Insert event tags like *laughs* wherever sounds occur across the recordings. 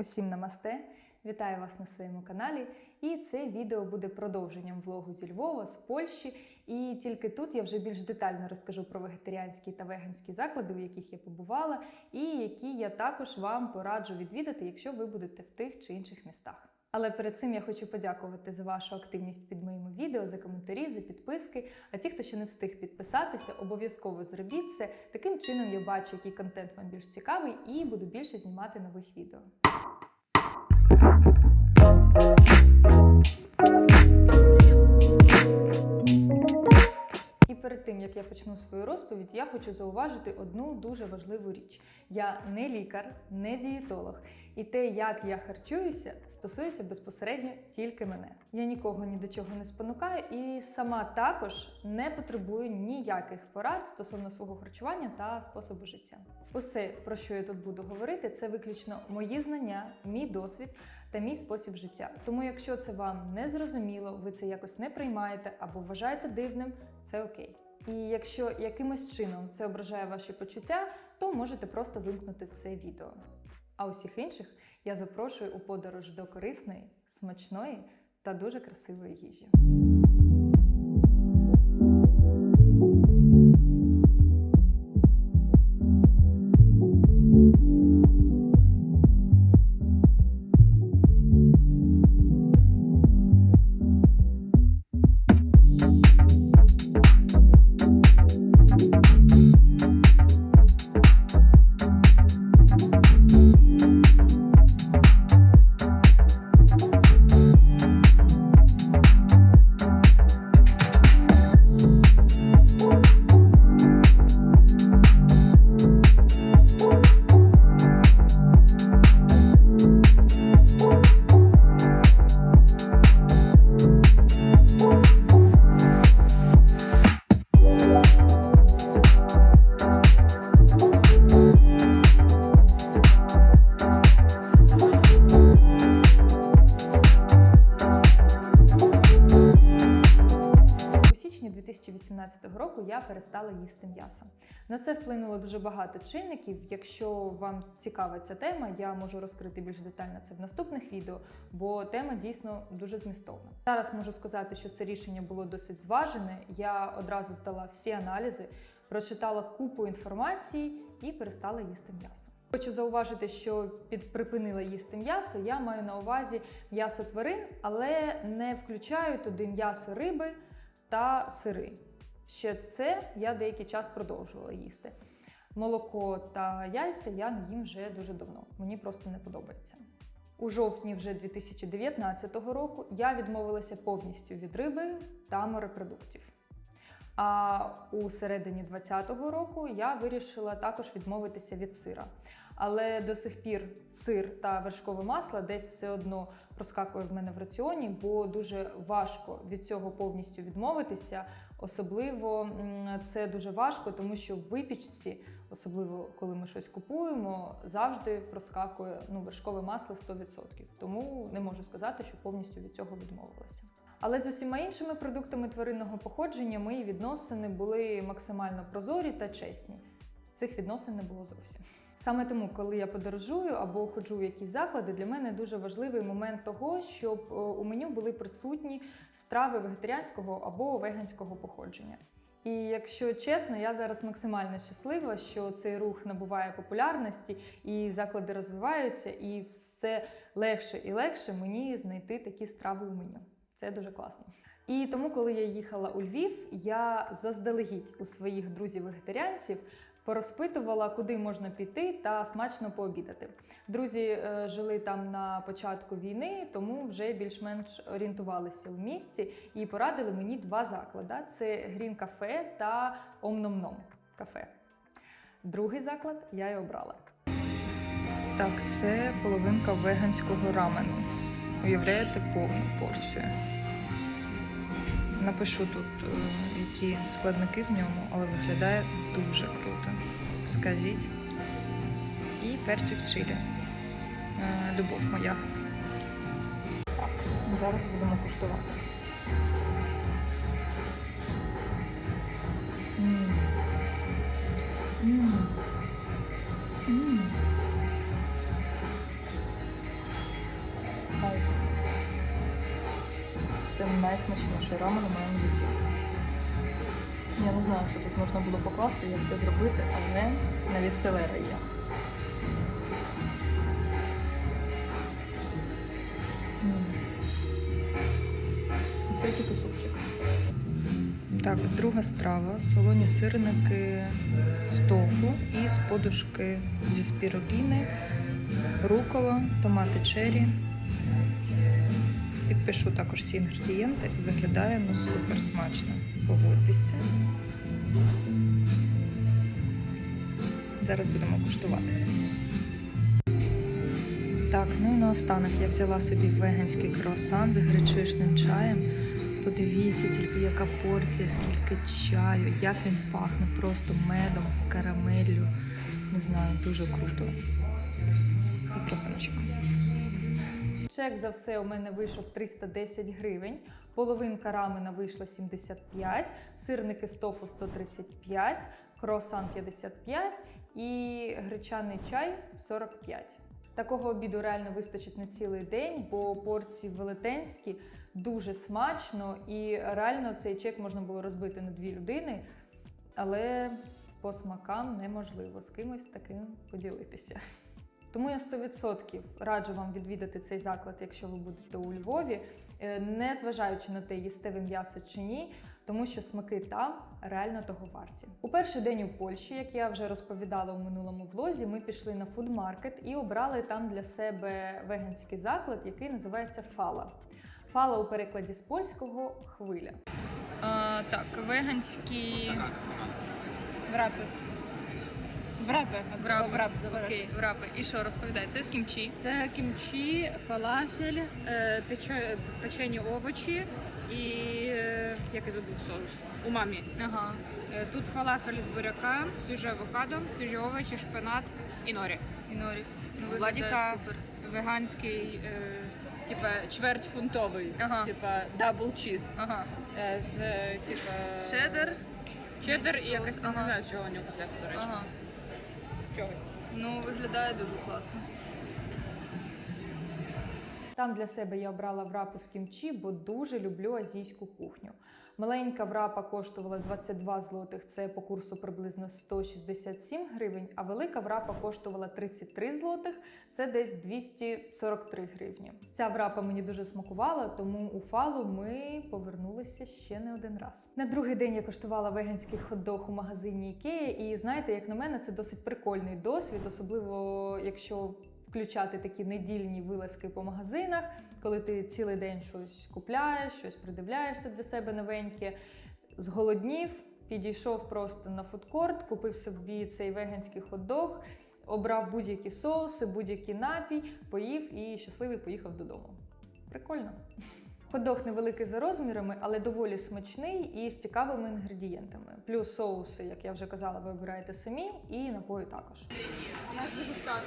Усім намасте! Вітаю вас на своєму каналі. І це відео буде продовженням влогу зі Львова, з Польщі. І тільки тут я вже більш детально розкажу про вегетаріанські та веганські заклади, у яких я побувала, і які я також вам пораджу відвідати, якщо ви будете в тих чи інших містах. Але перед цим я хочу подякувати за вашу активність під моїми відео, за коментарі, за підписки. А ті, хто ще не встиг підписатися, обов'язково зробіть це. Таким чином я бачу, який контент вам більш цікавий, і буду більше знімати нових відео. Перед тим як я почну свою розповідь, я хочу зауважити одну дуже важливу річ: я не лікар, не дієтолог, і те, як я харчуюся, стосується безпосередньо тільки мене. Я нікого ні до чого не спонукаю, і сама також не потребую ніяких порад стосовно свого харчування та способу життя. Усе, про що я тут буду говорити, це виключно мої знання, мій досвід та мій спосіб життя. Тому, якщо це вам не зрозуміло, ви це якось не приймаєте або вважаєте дивним, це окей. І якщо якимось чином це ображає ваші почуття, то можете просто вимкнути це відео. А усіх інших я запрошую у подорож до корисної, смачної та дуже красивої їжі. 2018 року я перестала їсти м'ясо. На це вплинуло дуже багато чинників. Якщо вам цікава ця тема, я можу розкрити більш детально це в наступних відео, бо тема дійсно дуже змістовна. Зараз можу сказати, що це рішення було досить зважене. Я одразу здала всі аналізи, прочитала купу інформації і перестала їсти м'ясо. Хочу зауважити, що під припинила їсти м'ясо, я маю на увазі м'ясо тварин, але не включаю туди м'ясо риби та сири. Ще це я деякий час продовжувала їсти. Молоко та яйця я не їм вже дуже давно. Мені просто не подобається. У жовтні вже 2019 року я відмовилася повністю від риби та морепродуктів. А у середині 2020 року я вирішила також відмовитися від сира. Але до сих пір сир та вершкове масло десь все одно проскакує в мене в раціоні, бо дуже важко від цього повністю відмовитися. Особливо це дуже важко, тому що в випічці, особливо коли ми щось купуємо, завжди проскакує ну, вершкове масло 100%. Тому не можу сказати, що повністю від цього відмовилася. Але з усіма іншими продуктами тваринного походження мої відносини були максимально прозорі та чесні. Цих відносин не було зовсім. Саме тому, коли я подорожую або ходжу в якісь заклади, для мене дуже важливий момент того, щоб е, у меню були присутні страви вегетаріанського або веганського походження. І якщо чесно, я зараз максимально щаслива, що цей рух набуває популярності, і заклади розвиваються, і все легше і легше мені знайти такі страви у меню. Це дуже класно. І тому, коли я їхала у Львів, я заздалегідь у своїх друзів-вегетаріанців порозпитувала, куди можна піти та смачно пообідати. Друзі е, жили там на початку війни, тому вже більш-менш орієнтувалися в місті і порадили мені два заклади: це Грін кафе та Омномном кафе. Другий заклад я і обрала. Так, це половинка веганського рамену. Уявляєте повну порцію. Напишу тут, е, які складники в ньому, але виглядає дуже круто. Скажіть. І перчик чилі. Е, Любов моя. Зараз будемо куштувати. Це найсмачніший рамен у моєму житті. Я не знаю, що тут можна було покласти, як це зробити, але навіть селера є. Це тільки супчик. Так, друга страва. Солоні сирники з тофу і з подушки зі спірогіни, рукола, томати чері. Підпишу також ці інгредієнти і виглядає ну супер смачно. Погодьтеся. Зараз будемо куштувати. Так, ну і наостанок я взяла собі веганський круасан з гречишним чаєм. Подивіться тільки, яка порція, скільки чаю, як він пахне просто медом, карамеллю. Не знаю, дуже круто. І красунчик. Чек за все у мене вийшов 310 гривень. Половинка рамена вийшла 75, сирники з тофу 135, круасан 55 і гречаний чай 45. Такого обіду реально вистачить на цілий день, бо порції велетенські, дуже смачно і реально цей чек можна було розбити на дві людини, але по смакам неможливо з кимось таким поділитися. Тому я 100% раджу вам відвідати цей заклад, якщо ви будете у Львові, е, не зважаючи на те, їсте ви м'ясо чи ні, тому що смаки там реально того варті. У перший день у Польщі, як я вже розповідала у минулому влозі, ми пішли на фудмаркет і обрали там для себе веганський заклад, який називається Фала. Фала у перекладі з польського хвиля. А, так, веганські Врапи. Врапи. врап. Окей, врапи. І що розповідає? Це з кімчі. Це кімчі, фалафель, е, пече- печені овочі і е, який тут був соус? Умамі. Ага. Е, Тут фалафель з буряка, свіже авокадо, свіжі овочі, шпинат і норі. І норі. Ну, У Владіка веганський, е, типа чвертьфунтовий, Ага. типа дабл чіз. Ага. Е, З типа Чеддер. чеддер і соус, якось ага. не знаю, з чого у нього котлета, до речі. Ага. Чогось. Ну, виглядає дуже класно. Там для себе я обрала врапу з кімчі, бо дуже люблю азійську кухню. Маленька врапа коштувала 22 злотих, це по курсу приблизно 167 гривень, а велика врапа коштувала 33 злотих, це десь 243 гривні. Ця врапа мені дуже смакувала, тому у фалу ми повернулися ще не один раз. На другий день я коштувала веганський хот-дог у магазині Ікея, і знаєте, як на мене, це досить прикольний досвід, особливо якщо включати такі недільні вилазки по магазинах, коли ти цілий день щось купляєш, щось придивляєшся для себе новеньке, зголоднів, підійшов просто на фудкорт, купив собі цей веганський хот-дог, обрав будь-які соуси, будь-який напій, поїв і щасливий поїхав додому. Прикольно. Хот-дог невеликий за розмірами, але доволі смачний і з цікавими інгредієнтами. Плюс соуси, як я вже казала, ви обираєте самі, і напої також. У нас дуже старо.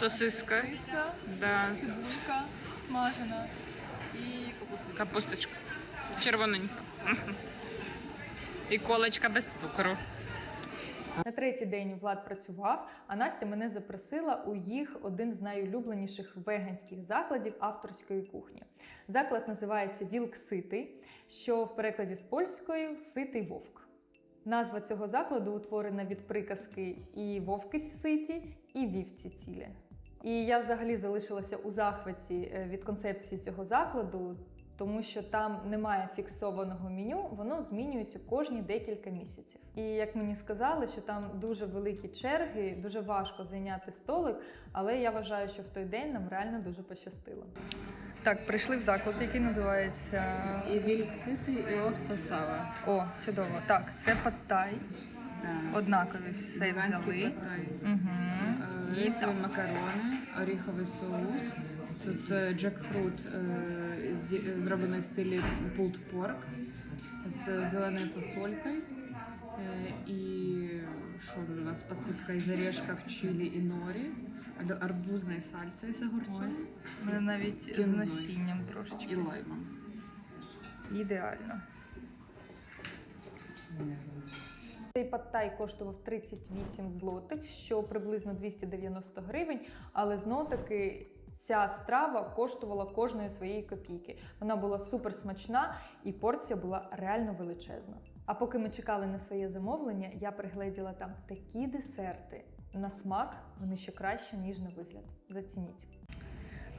Сосиска. сосиска, Да. цибулька смажена і капуста. Капусточка. Червоненька. І колочка без цукру. На третій день Влад працював, а Настя мене запросила у їх один з найулюбленіших веганських закладів авторської кухні. Заклад називається Вілк Ситий, що в перекладі з польської ситий вовк. Назва цього закладу утворена від приказки і вовки ситі, і вівці цілі. І я взагалі залишилася у захваті е, від концепції цього закладу, тому що там немає фіксованого меню, воно змінюється кожні декілька місяців. І як мені сказали, що там дуже великі черги, дуже важко зайняти столик, але я вважаю, що в той день нам реально дуже пощастило. Так, прийшли в заклад, який називається І вільк ситий, і овця сала. О, чудово. Так, це паттай. Однакові все взяли. Угу. Яйця, макарони, оріховий соус. Тут е, джекфрут е, зроблений в стилі pulled pork з зеленою фасолькою. Е, І що тут у нас посипка із орешків чилі і норі, арбузної сальси з огурцем мене навіть з насінням трошечки. і лаймом. Ідеально. Цей паттай коштував 38 злотих, що приблизно 290 гривень, але знов таки ця страва коштувала кожної своєї копійки. Вона була супер смачна і порція була реально величезна. А поки ми чекали на своє замовлення, я пригледіла там такі десерти. На смак вони ще краще, ніж на вигляд. Зацініть.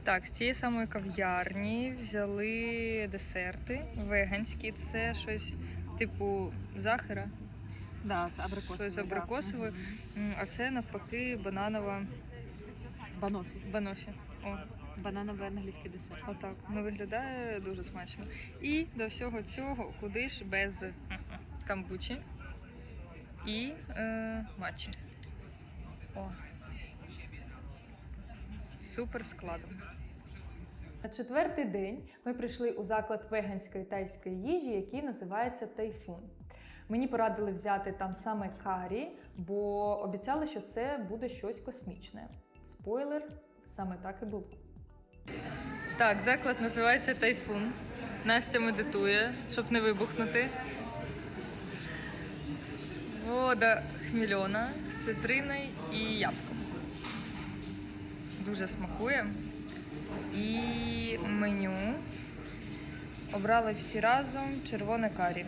Так, з цієї самої кав'ярні взяли десерти веганські. Це щось типу захара, Да, з абрикосовою. Щось з абрикосовою. М, а це навпаки бананова Банофі. банофі. О, Банановий англійський десерт. отак. Ну виглядає дуже смачно. І до всього цього куди ж без камбучі і е, матчі. О. Супер складом. На четвертий день ми прийшли у заклад веганської тайської їжі, який називається Тайфун. Мені порадили взяти там саме карі, бо обіцяли, що це буде щось космічне. Спойлер, саме так і було. Так, заклад називається Тайфун. Настя медитує, щоб не вибухнути. Вода хмільона з цитриною і ябком. Дуже смакує. І меню обрали всі разом червоне карі.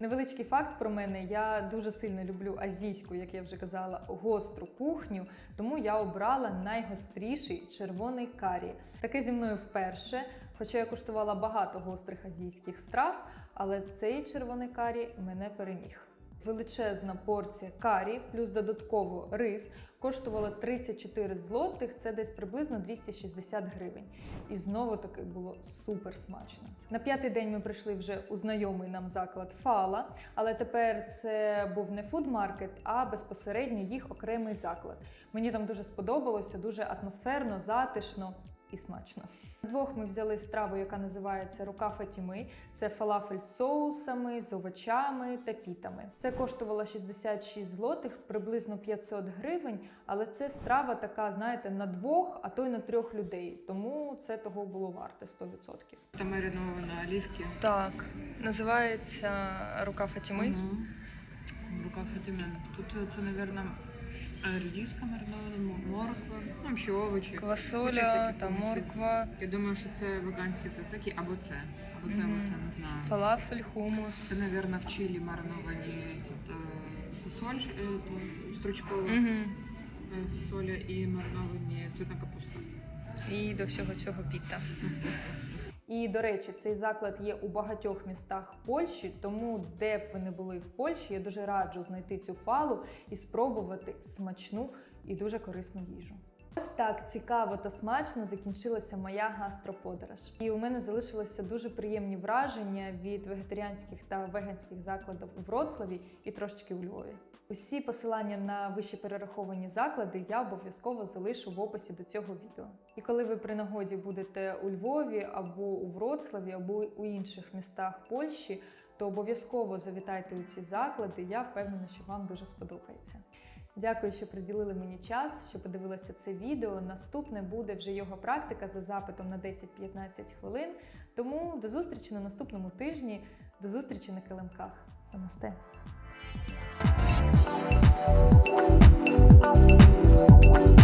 Невеличкий факт про мене. Я дуже сильно люблю азійську, як я вже казала, гостру кухню, тому я обрала найгостріший червоний карі. Таке зі мною вперше. Хоча я куштувала багато гострих азійських страв, але цей червоний карі мене переміг. Величезна порція карі, плюс додатково рис, коштувала 34 злотих, це десь приблизно 260 гривень. І знову таки було супер смачно. На п'ятий день ми прийшли вже у знайомий нам заклад Фала, але тепер це був не фудмаркет, а безпосередньо їх окремий заклад. Мені там дуже сподобалося, дуже атмосферно, затишно і смачно. Двох ми взяли страву, яка називається рука Фатіми. Це фалафель з соусами, з овочами та пітами. Це коштувало 66 злотих, приблизно 500 гривень. Але це страва така, знаєте, на двох, а то й на трьох людей. Тому це того було варте 100%. Та маринована оливки. Так, називається рука Фатіми. Мгм. Рука Фатимен. Тут це, мабуть, редиска маринована, морква, ну, ще овочі. Квасоля всяких та овочів. морква, Я думаю, що це веганські цицики або це. Або це, або це, не знаю. фалафель, хумус. Це, мабуть, в чилі мариновані е, фасоль е, стручкова е, фасоля і мариновані цвітна капуста. І до всього цього піта. *laughs* І до речі, цей заклад є у багатьох містах Польщі, тому де б ви не були в Польщі, я дуже раджу знайти цю фалу і спробувати смачну і дуже корисну їжу. Ось так цікаво та смачно закінчилася моя гастроподорож. І у мене залишилися дуже приємні враження від вегетаріанських та веганських закладів у Вроцлаві і трошечки у Львові. Усі посилання на вище перераховані заклади я обов'язково залишу в описі до цього відео. І коли ви при нагоді будете у Львові або у Вроцлаві, або у інших містах Польщі, то обов'язково завітайте у ці заклади. Я впевнена, що вам дуже сподобається. Дякую, що приділили мені час, що подивилися це відео. Наступне буде вже його практика за запитом на 10-15 хвилин. Тому до зустрічі на наступному тижні, до зустрічі на килимках. Намасте! Thank you.